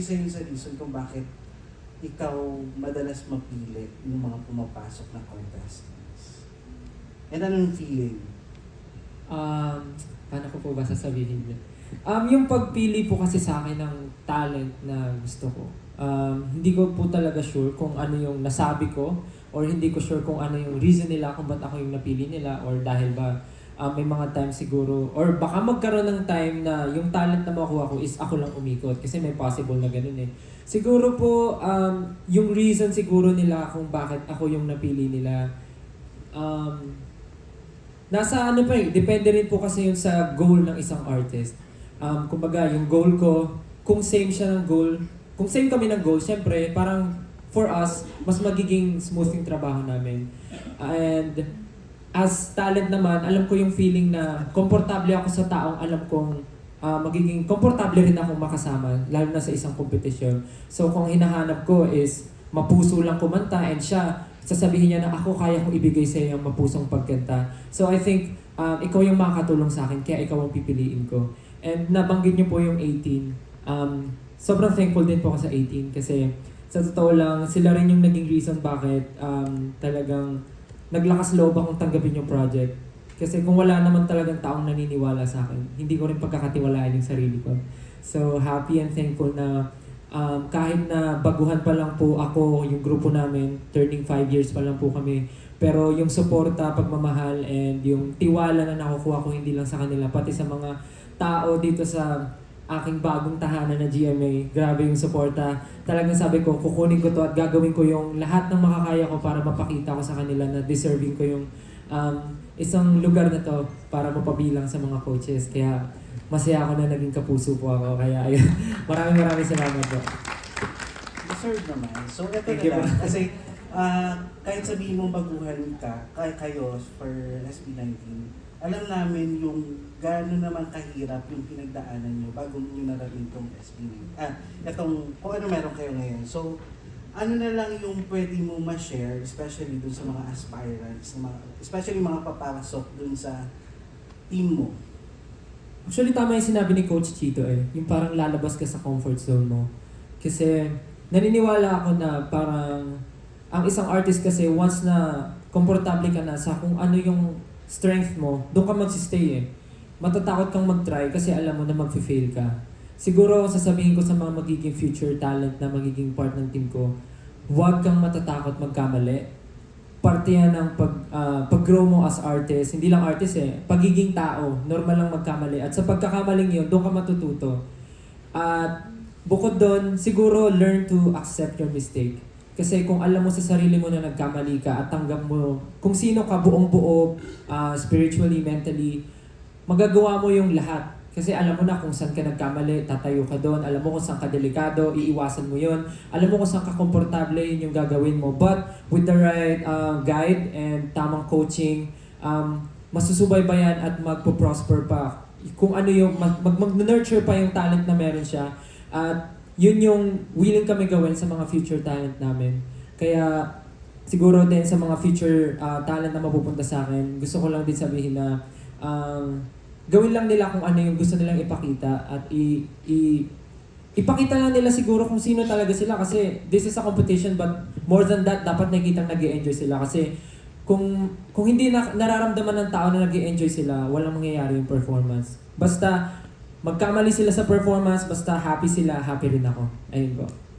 isa yun sa reason kung bakit ikaw madalas mapili yung mga pumapasok na contestants. And anong feeling? Um, paano ko po ba sasabihin yun? Um, yung pagpili po kasi sa akin ng talent na gusto ko. Um, hindi ko po talaga sure kung ano yung nasabi ko or hindi ko sure kung ano yung reason nila kung ba't ako yung napili nila or dahil ba um, may mga time siguro or baka magkaroon ng time na yung talent na makuha ko is ako lang umikot kasi may possible na ganun eh. Siguro po um, yung reason siguro nila kung bakit ako yung napili nila um, Nasa ano pa eh, depende rin po kasi yun sa goal ng isang artist. Um, kumbaga, yung goal ko, kung same siya ng goal, kung same kami ng goal, syempre, parang for us, mas magiging smooth yung trabaho namin. And as talent naman, alam ko yung feeling na komportable ako sa taong alam kong ah, magiging komportable rin akong makasama, lalo na sa isang kompetisyon. So kung hinahanap ko is mapuso lang kumanta and siya, sasabihin niya na ako kaya kong ibigay sa iyo yung mapusong pagkanta. So I think um, ikaw yung makakatulong sa akin, kaya ikaw ang pipiliin ko. And nabanggit niyo po yung 18. Um, sobrang thankful din po ako sa 18 kasi sa totoo lang, sila rin yung naging reason bakit um, talagang naglakas loob akong tanggapin yung project. Kasi kung wala naman talagang taong naniniwala sa akin, hindi ko rin pagkakatiwalaan yung sarili ko. So happy and thankful na um, kahit na baguhan pa lang po ako, yung grupo namin, turning 5 years pa lang po kami, pero yung suporta, pagmamahal, and yung tiwala na nakukuha ko hindi lang sa kanila, pati sa mga tao dito sa aking bagong tahanan na GMA. Grabe yung suporta. Talagang sabi ko, kukunin ko to at gagawin ko yung lahat ng makakaya ko para mapakita ko sa kanila na deserving ko yung um, isang lugar na to para mapabilang sa mga coaches. Kaya masaya ako na naging kapuso po ako. Kaya ayun, maraming maraming salamat po. Deserve naman. So, ito na lang. Kasi, ah, kahit sabihin mong baguhan ka, kay kayo for SB19, alam namin yung gaano naman kahirap yung pinagdaanan nyo bago nyo narating tong SB19. Ah, itong, kung ano meron kayo ngayon. So, ano na lang yung pwede mo ma-share, especially dun sa mga aspirants, mga, especially mga papasok dun sa team mo. Actually, tama yung sinabi ni Coach Chito eh. Yung parang lalabas ka sa comfort zone mo. Kasi naniniwala ako na parang ang isang artist kasi once na komportable ka na sa kung ano yung strength mo, doon ka magsistay eh. Matatakot kang mag-try kasi alam mo na mag-fail ka. Siguro sasabihin ko sa mga magiging future talent na magiging part ng team ko, huwag kang matatakot magkamali. Parte yan ng pag, ah, pag-grow mo as artist. Hindi lang artist eh, pagiging tao. Normal lang magkamali. At sa pagkakamaling yun, doon ka matututo. At bukod doon, siguro learn to accept your mistake. Kasi kung alam mo sa sarili mo na nagkamali ka at tanggap mo kung sino ka buong buo, ah, spiritually, mentally, magagawa mo yung lahat. Kasi alam mo na kung saan ka nagkamali, tatayo ka doon. Alam mo kung saan ka delikado, iiwasan mo yon. Alam mo kung saan ka komportable, yun yung gagawin mo. But with the right uh, guide and tamang coaching, um, masusubaybayan at magpo-prosper pa. Kung ano yung, mag, mag, mag-nurture pa yung talent na meron siya. At yun yung willing kami gawin sa mga future talent namin. Kaya siguro din sa mga future uh, talent na mapupunta sa akin, gusto ko lang din sabihin na um, gawin lang nila kung ano yung gusto nilang ipakita at i, i ipakita lang nila siguro kung sino talaga sila kasi this is a competition but more than that dapat nakikitang nag enjoy sila kasi kung kung hindi na, nararamdaman ng tao na nag enjoy sila walang mangyayari yung performance basta magkamali sila sa performance basta happy sila happy rin ako. Ayun po